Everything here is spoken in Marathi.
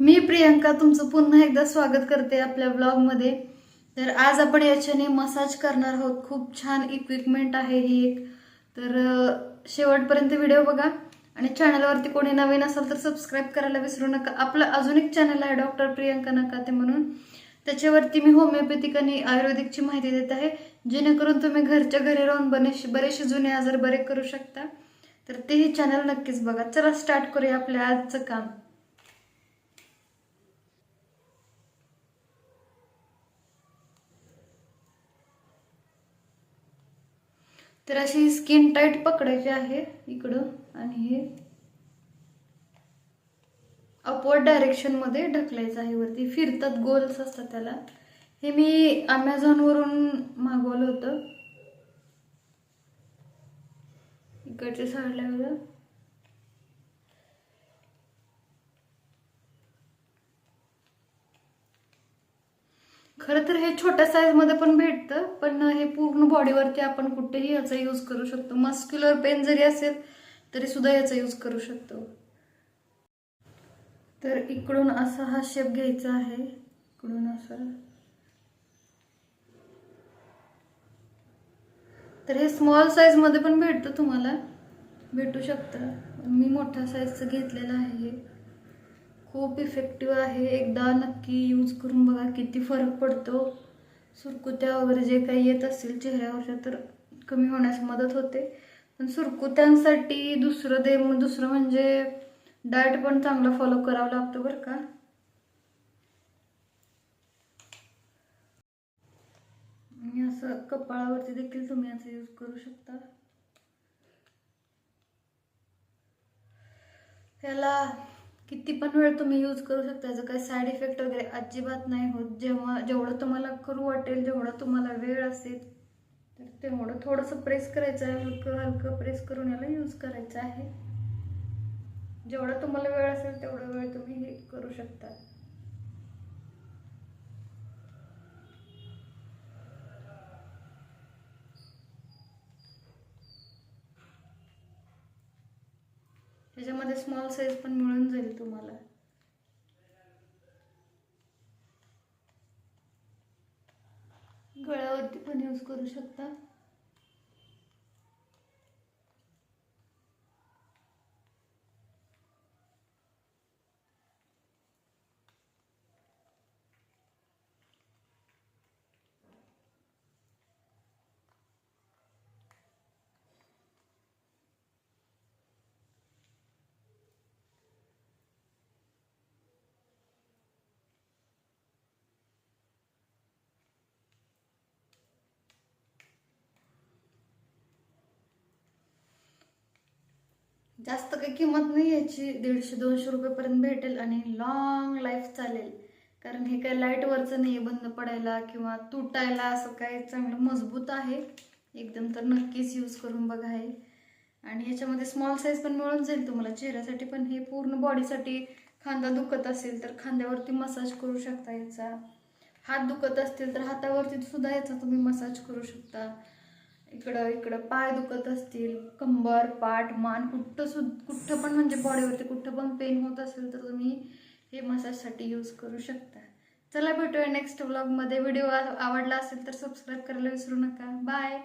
मी प्रियंका तुमचं पुन्हा एकदा स्वागत करते आपल्या ब्लॉगमध्ये तर आज आपण याच्याने मसाज करणार आहोत. खूप छान इक्विपमेंट आहे ही एक. तर शेवटपर्यंत व्हिडिओ बघा. आणि चॅनलवरती कोणी नवीन असाल तर सबस्क्राईब करायला विसरू नका. आपलं अजून एक चॅनल आहे डॉक्टर प्रियंका नकाते म्हणून. त्याच्यावरती मी होमिओपॅथिक आणि आयुर्वेदिकची माहिती देत आहे. जेणेकरून तुम्ही घरच्या घरी राहून बरेचसे बरेचसे जुने आजार बरे करू शकता. तर तेही चॅनल नक्कीच बघा. चला स्टार्ट करूया आपल्या आजचं काम. तर अशी स्किन टाईट पकडायची आहे इकडं आणि हे अपवर्ड डायरेक्शनमध्ये ढकलायचं आहे. वरती फिरतात गोल्स असतात त्याला. हे मी अमेझॉन वरून मागवलं होतं. इकडच्या साईडला खरं तर हे छोट्या साईजमध्ये पण भेटतं पण हे पूर्ण बॉडीवरती आपण कुठेही याचा यूज करू शकतो. मस्क्युलर पेन जरी असेल तरी सुद्धा याचा यूज करू शकतो. तर इकडून असा हा शेप घ्यायचा आहे. इकडून असा. तर हे स्मॉल साईजमध्ये पण भेटतं तुम्हाला. भेटू शकतं. मी मोठ्या साईजचं घेतलेलं आहे हे. खूप इफेक्टिव्ह आहे. एकदा नक्की यूज करून बघा किती फरक पडतो. सुरकुत्या वगैरे जे काही येत असतील चेहऱ्यावरच्या तर कमी होण्यास मदत होते. पण सुरकुत्यांसाठी दुसरं दे दुसरं म्हणजे डाएट पण चांगला फॉलो करावं लागतं बरं का. आणि असं कपाळावरती देखील तुम्ही असं यूज करू शकता. ह्याला किती पण वेळ तुम्ही यूज करू शकता. याचा काही साईड इफेक्ट वगैरे अजिबात नाही होत. जेव्हा जेवढं तुम्हाला करू वाटेल जेवढं तुम्हाला वेळ असेल तर तेवढं थोडंसं प्रेस करायचं आहे. हलकं हलकं प्रेस करून याला यूज करायचं आहे. जेवढा तुम्हाला वेळ असेल तेवढा वेळ तुम्ही हे करू शकता. ह्याच्यामध्ये स्मॉल साईज पण मिळून जाईल तुम्हाला. गळ्यावरती पण यूज करू शकता. जास्त काही किंमत नाही याची. दीडशे दोनशे रुपयेपर्यंत भेटेल आणि लॉंग लाईफ चालेल. कारण हे काय लाईटवरचं नाही आहे बंद पडायला किंवा तुटायला असं काय चांगलं मजबूत आहे. एकदम तर नक्कीच यूज करून बघा हे. आणि ह्याच्यामध्ये स्मॉल साईज पण मिळून जाईल तुम्हाला. चेहऱ्यासाठी पण हे पूर्ण बॉडीसाठी खांदा दुखत असेल तर खांद्यावरती मसाज करू शकता याचा. हात दुखत असतील तर हातावरती सुद्धा याचा तुम्ही मसाज करू शकता. इकडं इकडं पाय दुखत असतील कंबर पाठ मान कुठं सुद्धा कुठं पण म्हणजे बॉडीवरती कुठं पण पेन होत असेल तर तुम्ही हे मसाजसाठी यूज करू शकता. चला भेटूया नेक्स्ट व्लॉगमध्ये व्हिडिओ आवडला असेल तर सबस्क्राईब करायला विसरू नका. बाय